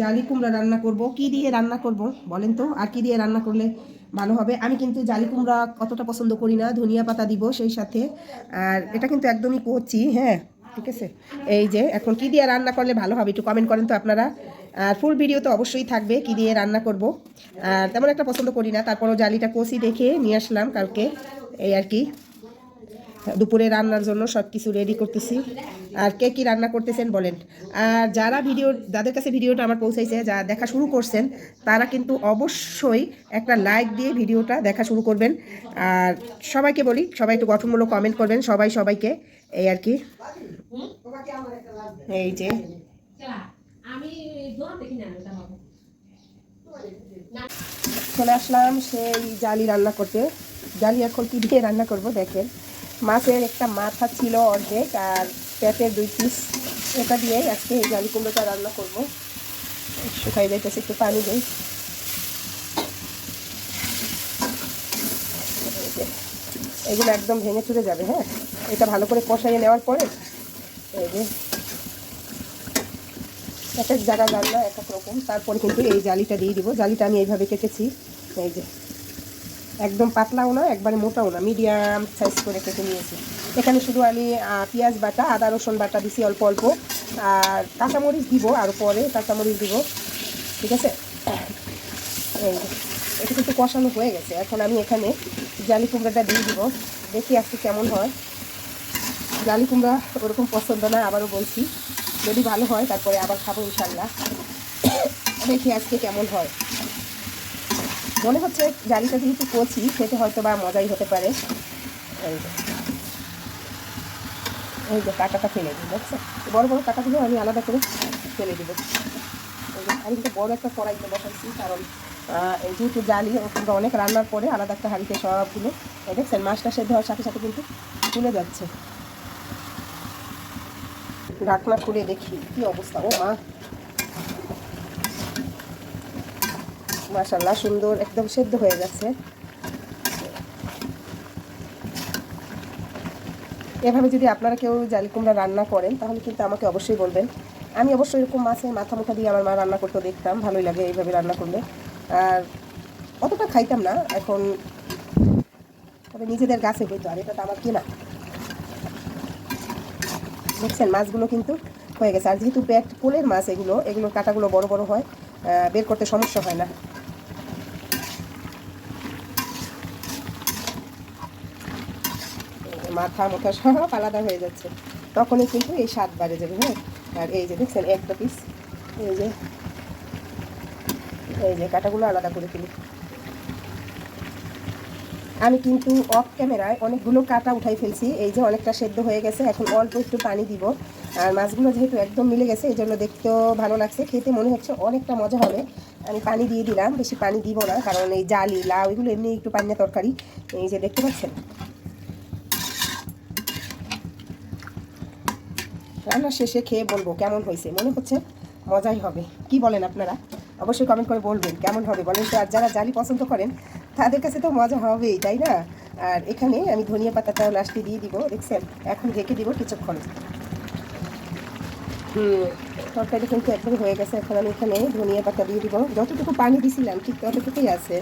জালি কুমড়া রান্না করব। কি দিয়ে রান্না করব বলেন তো? আর কি দিয়ে রান্না করলে ভালো হবে? আমি কিন্তু জালি কুমড়া কতটা পছন্দ করি না, ধনিয়া পাতা দিব সেই সাথে। আর এটা কিন্তু একদমই কচি হ্যাঁ? ঠিক আছে? এই যে, এখন কি দিয়ে রান্না করলে ভালো হবে একটু কমেন্ট করেন তো আপনারা। আর ফুল ভিডিও তো অবশ্যই থাকবে কি দিয়ে রান্না করব। আর তেমন একটা পছন্দ করি না, তারপরও জালিটা কচি দেখে নিয়ে আসলাম কালকে। এই আর কি। দুপুরে রান্নার জন্য সব কিছু রেডি করতেছি। আর কে কি রান্না করতেছেন বলেন। আর যারা ভিডিও যাদের কাছে ভিডিওটা আমার পৌঁছাইছে, যা দেখা শুরু করছেন, তারা কিন্তু অবশ্যই একটা লাইক দিয়ে ভিডিওটা দেখা শুরু করবেন। আর সবাইকে বলি, সবাই একটু গঠনমূলক কমেন্ট করবেন, সবাই সবাইকে। এই আর কি। এই যে। চলে আসলাম সেই জালি রান্না করতে। জালি এখন কি দিয়ে রান্না করব দেখেন। মাছের একটা মাথা ছিল অর্ধেক আর পেটের দুই পিস এটা দিয়ে আজকে এই জালি কুমড়োটা রান্না করব। শুকাই যাইতেছে, একটু পানি দেই। এগুলো একদম ভেঙে চুরে যাবে হ্যাঁ? এটা ভালো করে কষাইয়ে নেওয়ার পরে এই যে এক এক জায়গা রান্না এক এক রকম। তারপরে কিন্তু এই জালিটা দিয়ে দিব। জালিটা আমি এইভাবে কেটেছি। এই যে একদম পাতলাও না একবারে মোটাও না, মিডিয়াম সাইজ করে কেটে নিয়েছি। এখানে শুধু আমি পেঁয়াজ বাটা, আদা, রসুন বাটা দিছি অল্প অল্প। আর কাঁচামরিচ দিব আর পরে, কাঁচামরিচ দিব, ঠিক আছে? এটা কিন্তু কষানো হয়ে গেছে। এখন আমি এখানে জালি কুমড়াটা দিয়ে দিব, দেখি আজকে কেমন হয়। জালি কুমড়া ওরকম পছন্দ না, আবারও বলছি। যদি ভালো হয়, তারপরে আবার খাব ইনশাল্লাহ। দেখি আজকে কেমন হয়। মনে হচ্ছে জালিটা যেহেতু কচি, খেতে হয়তো বা মজাই হতে পারে। এই যে। যে কাঁটাটা ফেলে দিই, দেখছ? বড় বড় কাঁটাগুলো আমি আলাদা করে ফেলে দিব। আমি কিন্তু বড় একটা কড়াইতে বসাচ্ছি, কারণ এই যেহেতু জালি ওখানে অনেক রান্নার পরে আলাদা একটা হাঁড়িতে সবগুলো, এই দেখছেন, মাছটা সেদ্ধ হওয়ার সাথে সাথে কিন্তু তুলে যাচ্ছে। ঢাকনা খুলে দেখি, কি অবস্থা, ও মা। মাশাল্লাহ সুন্দর, একদম সেদ্ধ হয়ে গেছে। এভাবে যদি আপনারা কেউ জালি কুমড়া রান্না করেন, তাহলে কিন্তু আমাকে অবশ্যই বলবেন। আমি অবশ্যই এরকম মাছের মাথা মুখা দিয়ে আমার মা রান্না করতে দেখতাম, ভালোই লাগে এইভাবে রান্না করলে। আর অতটা খাইতাম না, এখন তবে নিজেদের গাছে হইতো, আর এটা তো আমার কেনা। দেখছেন, মাছগুলো কিন্তু হয়ে গেছে। আর যেহেতু পেট, পোলের মাছ এগুলো, এগুলোর কাঁটাগুলো বড় বড় হয় বের করতে সমস্যা হয় না। মাথা মাথা সব আলাদা হয়ে যাচ্ছে। তখনই কিন্তু এই স্বাদ বাড়ে যাবে হ্যাঁ? আর এই যে দেখছেন, একটা পিস এই যে এই যে কাঁটাগুলো আলাদা করে ফেলি আমি কিন্তু অফ ক্যামেরায় অনেকগুলো কাটা উঠাই ফেলছি, এই যে অনেকটা সেদ্ধ হয়ে গেছে, এখন অল্প একটু পানি দিব। আর মাছগুলো যেহেতু একদম মিলে গেছে এই জন্য দেখতেও ভালো লাগছে, খেতে মনে হচ্ছে অনেকটা মজা হবে। আমি পানি দিয়ে দিলাম, বেশি পানি দিব না, কারণ এই জালি, লাউ, এগুলো এমনি একটু পানিয়া তরকারি, এই যে দেখতে পাচ্ছেন? রান্না শেষে খেয়ে বলব কেমন হয়েছে? মনে হচ্ছে মজাই হবে। কি বলেন আপনারা? অবশ্যই কমেন্ট করে বলবেন কেমন হবে? বলেন তো, আর যারা জালি পছন্দ করেন, তাদের কাছে তো মজা হবেই, তাই না? আর এখানে আমি ধনিয়া পাতাটা লাস্টে দিয়ে দিব, দেখছেন? এখন রেখে দিব কিছুক্ষণ। তরকারি কিন্তু একদম হয়ে গেছে। এখন আমি এখানে ধনিয়া পাতা দিয়ে দিব। যতটুকু পানি দিছিলাম, ঠিক ততটুকুই আছে।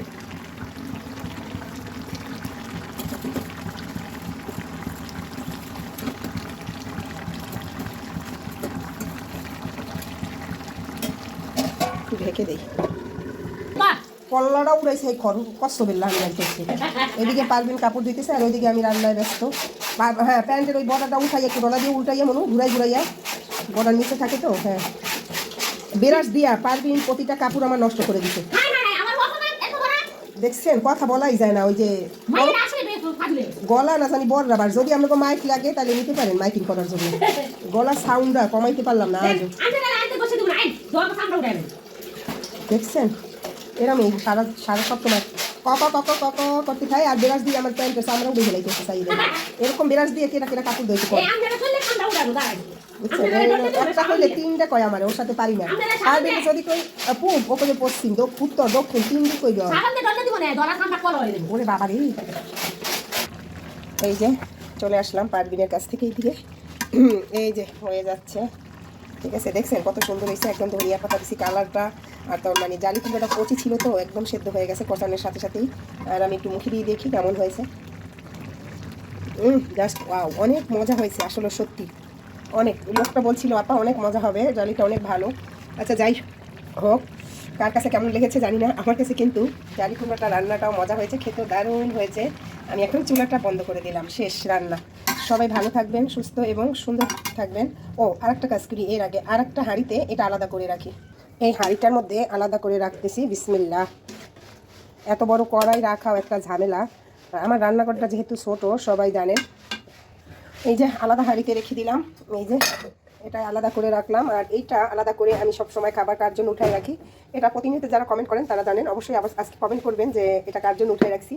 একটু ঢেকে দিই। কল্লাটা উড়াইছে এই খড় কষ্ট বেললাম আমি দেখছি এদিকে পারবিন কাপড় দিতেছে আর ওইদিকে আমি রান্নায় ব্যস্ত। হ্যাঁ প্যান্টের ওই বর্ডারটা উঠাই একটু ডলা দিয়ে উল্টাইয়া মনে ঘুরাই ঘুরাইয়া বর্ডার নিচে থাকে তো হ্যাঁ। বেরাস দিয়া পারবিন প্রতিটা কাপড় আমার নষ্ট করে দিতে দেখছেন কথা বলাই যায় না ওই যে গলা না জানি বড় রাবার যদি আপনাকে মাইক লাগে তাহলে নিতে পারেন মাইকিং করার জন্য। গলার সাউন্ডটা কমাইতে পারলাম না আজও। দেখছেন? এরম এই সারা সারা সপ্তাহ কক কক কক করতে খাই আর বেরাস দিয়ে আমার প্যান্টের সামনেও বেঁধে লাইতেছে চাইলে এরকম বেরাস দিয়ে কেটা কেটা কাপড় বুঝছেন? এই একটা করলে তিনটা কয় আমার ওর সাথে পারি না। আর দেখে যদি কই পূব ওকে যে পশ্চিম উত্তর দক্ষিণ তিন দিক কই ওরে বাবা রে। এই যে চলে আসলাম পারবিনের কাছ থেকে এইদিকে। এই যে হয়ে যাচ্ছে। ঠিক আছে, দেখছেন কত সুন্দর হয়েছে, একদম ধরিয়া পাতা দিছি কালারটা। আর তোর মানে জালি কুমড়োটা কচি ছিল তো, একদম সেদ্ধ হয়ে গেছে কষানোর সাথে সাথেই। আর আমি একটু মুখে দিয়ে দেখি কেমন হয়েছে। জাস্ট ওয়াও অনেক মজা হয়েছে আসলে সত্যি। অনেক, লোকটা বলছিল, আপা, অনেক মজা হবে, জালিটা অনেক ভালো। আচ্ছা যাই হোক, কার কাছে কেমন লেগেছে জানি না, আমার কাছে কিন্তু জালি কুমড়োটা রান্নাটাও মজা হয়েছে, খেতেও দারুণ হয়েছে। আমি এখন চুলাটা বন্ধ করে দিলাম, শেষ রান্না। সবাই ভালো থাকবেন, সুস্থ এবং সুন্দর থাকবেন। ও, আরেকটা কাজ করি, এর আগে আরেকটা হাঁড়িতে এটা আলাদা করে রাখি। এই হাঁড়িটার মধ্যে আলাদা করে রাখতেছি বিসমিল্লা এত বড় কড়াই রাখাও একটা ঝামেলা। আমার রান্নাঘরটা যেহেতু ছোট, সবাই জানেন। এই যে আলাদা হাঁড়িতে রেখে দিলাম, এই যে এটা আলাদা করে রাখলাম। আর এইটা আলাদা করে আমি সব সময় খাবার কার জন্য উঠাই রাখি? এটা প্রতিনিয়ত যারা কমেন্ট করেন তারা জানেন। অবশ্যই আবার আজকে কমেন্ট করবেন যে এটা কার জন্য উঠাই রাখছি।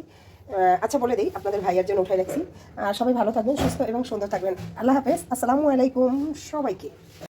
আচ্ছা বলে দিই, আপনাদের ভাইয়ের জন্য উঠাই রাখছি। আর সবাই ভালো থাকবেন, সুস্থ এবং সুন্দর থাকবেন। আল্লাহ হাফেজ। আসসালামু আলাইকুম সবাইকে।